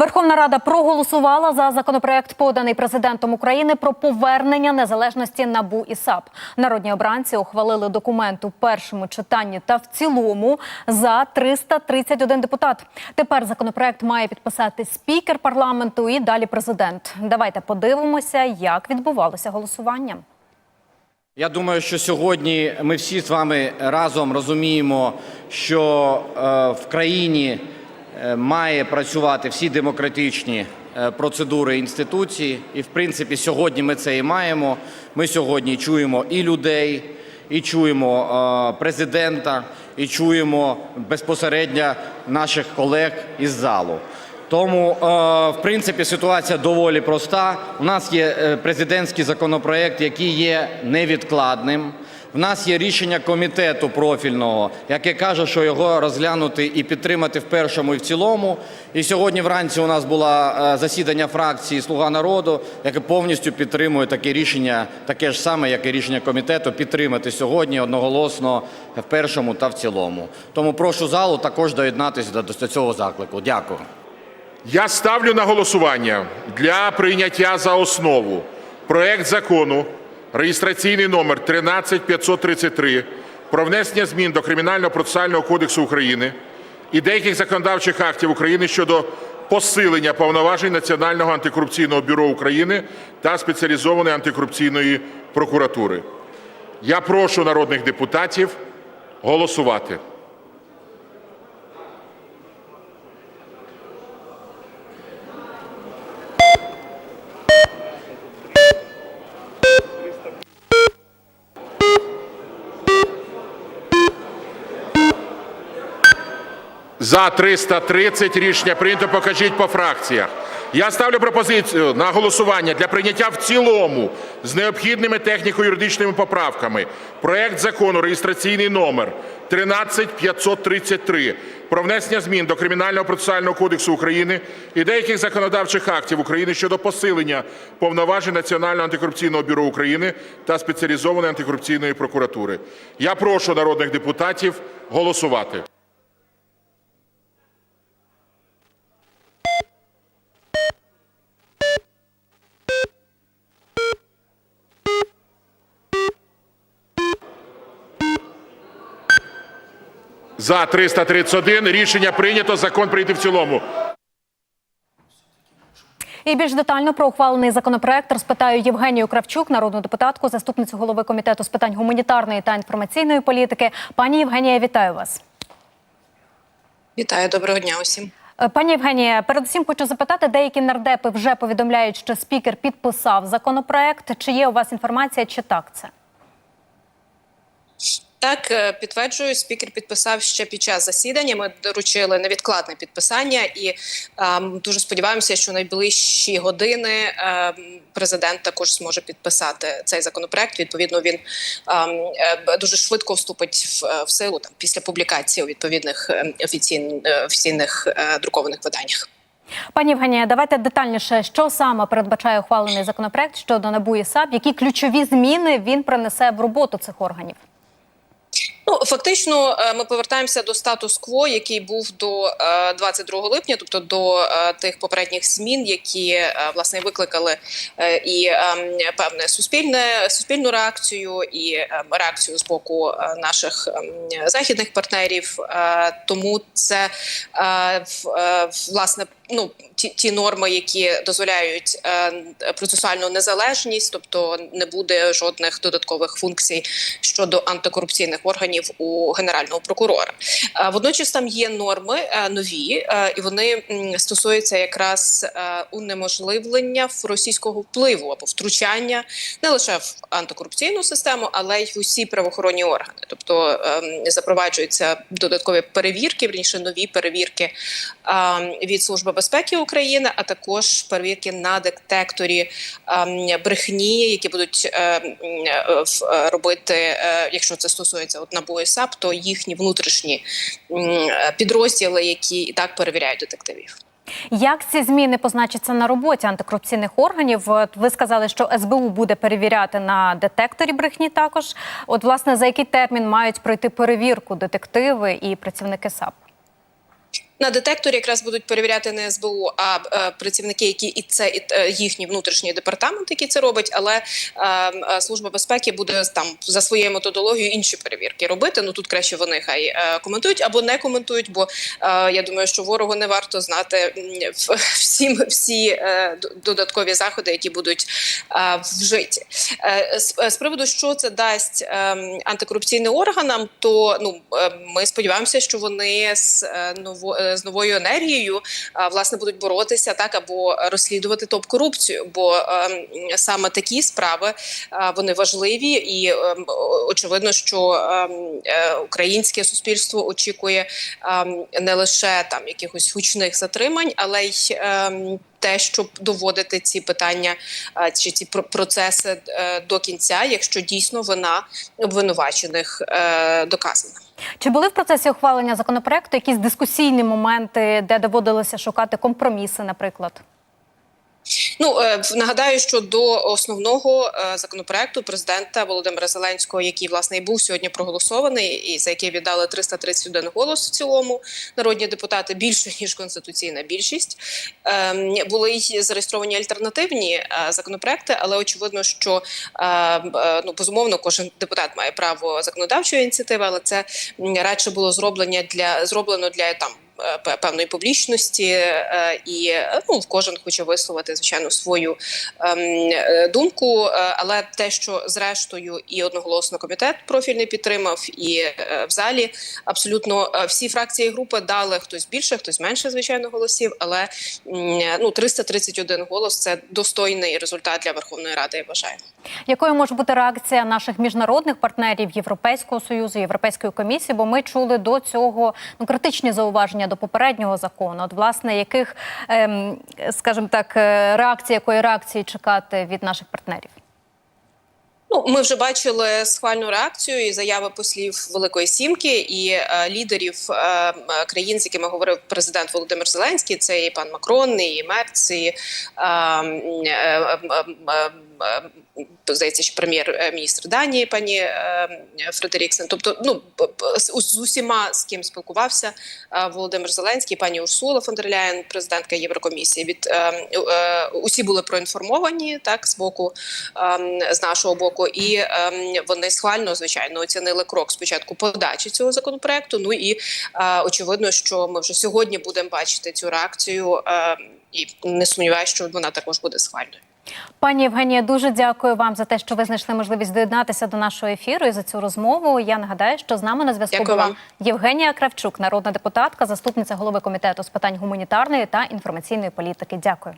Верховна Рада проголосувала за законопроект, поданий президентом України про повернення незалежності НАБУ і САП. Народні обранці ухвалили документ у першому читанні та в цілому за 331 депутат. Тепер законопроект має підписати спікер парламенту і далі президент. Давайте подивимося, як відбувалося голосування. Я думаю, що сьогодні ми всі з вами разом розуміємо, що е, в країні має працювати всі демократичні е, процедури інституції. І, в принципі, сьогодні ми це і маємо. Ми сьогодні чуємо і людей, і чуємо е, президента, і чуємо безпосередньо наших колег із залу. Тому, е, в принципі, ситуація доволі проста. У нас є е, президентський законопроект, який є невідкладним. В нас є рішення комітету профільного, яке каже, що його розглянути і підтримати в першому і в цілому. І сьогодні вранці у нас було е, засідання фракції Слуга народу, яке повністю підтримує таке рішення, таке ж саме, як і рішення комітету, підтримати сьогодні одноголосно в першому та в цілому. Тому прошу залу також доєднатися до, до цього заклику. Дякую. Я ставлю на голосування для прийняття за основу проект закону реєстраційний номер 13533 про внесення змін до Кримінального процесуального кодексу України і деяких законодавчих актів України щодо посилення повноважень Національного антикорупційного бюро України та Спеціалізованої антикорупційної прокуратури. Я прошу народних депутатів голосувати. За 330 рішення прийнято. Покажіть по фракціях. Я ставлю пропозицію на голосування для прийняття в цілому з необхідними техніко-юридичними поправками проект закону реєстраційний номер 13533 про внесення змін до Кримінального процесуального кодексу України і деяких законодавчих актів України щодо посилення повноважень Національного антикорупційного бюро України та Спеціалізованої антикорупційної прокуратури. Я прошу народних депутатів голосувати. За 331 рішення прийнято. Закон прийнятий в цілому. І більш детально про ухвалений законопроект розпитаю Євгенію Кравчук, народну депутатку, заступницю голови комітету з питань гуманітарної та інформаційної політики. Пані Євгенія, вітаю вас. Вітаю, доброго дня усім. Е, Пані Євгенія, передусім хочу запитати, деякі нардепи вже повідомляють, що спікер підписав законопроект. Чи є у вас інформація, чи так це? Так, е, підтверджую, спікер підписав ще під час засідання. Ми доручили невідкладне підписання, і ем, дуже сподіваємося, що найближчі години ем, президент також зможе підписати цей законопроект. Відповідно, він ем, е, дуже швидко вступить в, е, в силу там після публікації у відповідних ем, офіційн, офіційних е, друкованих виданнях. Пані Євгенія, давайте детальніше, що саме передбачає ухвалений законопроект щодо НАБУ і САП, які ключові зміни він принесе в роботу цих органів. Ну фактично, е, ми повертаємося до статус-кво, який був до е, 22 липня, тобто до е, тих попередніх змін, які е, власне викликали е, і е, певне суспільне суспільну реакцію, і е, реакцію з боку е, наших е, західних партнерів. Е, тому це е, е, власне. Ну, ті, ті норми, які дозволяють е, процесуальну незалежність, тобто не буде жодних додаткових функцій щодо антикорупційних органів у генерального прокурора. Е, водночас там є норми е, нові, і вони стосуються якраз унеможливлення російського впливу або втручання не лише в антикорупційну систему, але й в усі правоохоронні органи. Тобто ем, запроваджуються додаткові перевірки, вірніше нові перевірки ем, від служби безпеки України, а також перевірки на детекторі ем, брехні, які будуть ем, е, робити, е, якщо це стосується от НАБУ і САП, то їхні внутрішні підрозділи, які і так перевіряють детективів. Як ці зміни позначаться на роботі антикорупційних органів? Ви сказали, що СБУ буде перевіряти на детекторі брехні. Також, от власне за який термін мають пройти перевірку детективи і працівники САП? На детекторі якраз будуть перевіряти не СБУ, а е, працівники, які і це і, е, їхній внутрішній департамент, який це робить, але е, служба безпеки буде там за своєю методологією інші перевірки робити. Ну тут краще вони хай коментують або не коментують, бо я думаю, що ворогу не варто знати всі, всі додаткові заходи, які будуть вжиті. З, приводу, що це дасть антикорупційним органам, то ну ми сподіваємося, що вони з ново з новою енергією власне будуть боротися так або розслідувати топ корупцію, бо е, саме такі справи вони важливі, і е, м, о- очевидно, що е, м, е, українське суспільство очікує не лише там якихось гучних затримань, але й те, щоб доводити ці питання чи ці про- процеси е, до кінця, якщо дійсно вина обвинувачених е, доказана. Чи були в процесі ухвалення законопроекту якісь дискусійні моменти, де доводилося шукати компроміси, наприклад? Ну е, нагадаю, що до основного е, законопроекту президента Володимира Зеленського, який власне і був сьогодні проголосований, і за який віддали 331 голос в цілому народні депутати більше ніж конституційна більшість. Ем, були й зареєстровані альтернативні е, законопроекти, але очевидно, що е, е, ну безумовно кожен депутат має право законодавчої ініціативи, але це радше було зроблення для зроблено для там певної публічності, е, і е, ну кожен хоче висловити звичайно свою ем, е, думку. е, Але те, що зрештою і одноголосно комітет профільний підтримав, і е, в залі абсолютно е, всі фракції і групи дали хтось більше, хтось менше, звичайно, голосів. Але ну 331 голос це достойний результат для Верховної Ради. Я вважаю. Якою може бути реакція наших міжнародних партнерів Європейського союзу, Європейської комісії? Бо ми чули до цього ну критичні зауваження до попереднього закону. От власне яких, ем, скажімо так, реакцій, реакції, якої реакції чекати від наших партнерів? Ну, ми вже бачили схвальну реакцію і заяви послів Великої Сімки і е, лідерів е, країн, з якими говорив президент Володимир Зеленський. Це і пан Макрон, і Мерц, і е, е, м, м, м, здається, що прем'єр-міністр Данії, пані е, Фредеріксен. Тобто, ну з усіма, з ким спілкувався е, Володимир Зеленський, пані Урсула фон дер Ляєн, президентка Єврокомісії. Від е, е, усі були проінформовані так з боку е, з нашого боку, і е, вони схвально звичайно оцінили крок спочатку подачі цього законопроекту. Ну і е, очевидно, що ми вже сьогодні будемо бачити цю реакцію, е, і не сумніваюся, що вона також буде схвальною. Пані Євгенія, дуже дякую вам за те, що ви знайшли можливість доєднатися до нашого ефіру і за цю розмову. Я нагадаю, що з нами на зв'язку була вам. Євгенія Кравчук, народна депутатка, заступниця голови комітету з питань гуманітарної та інформаційної політики. Дякую.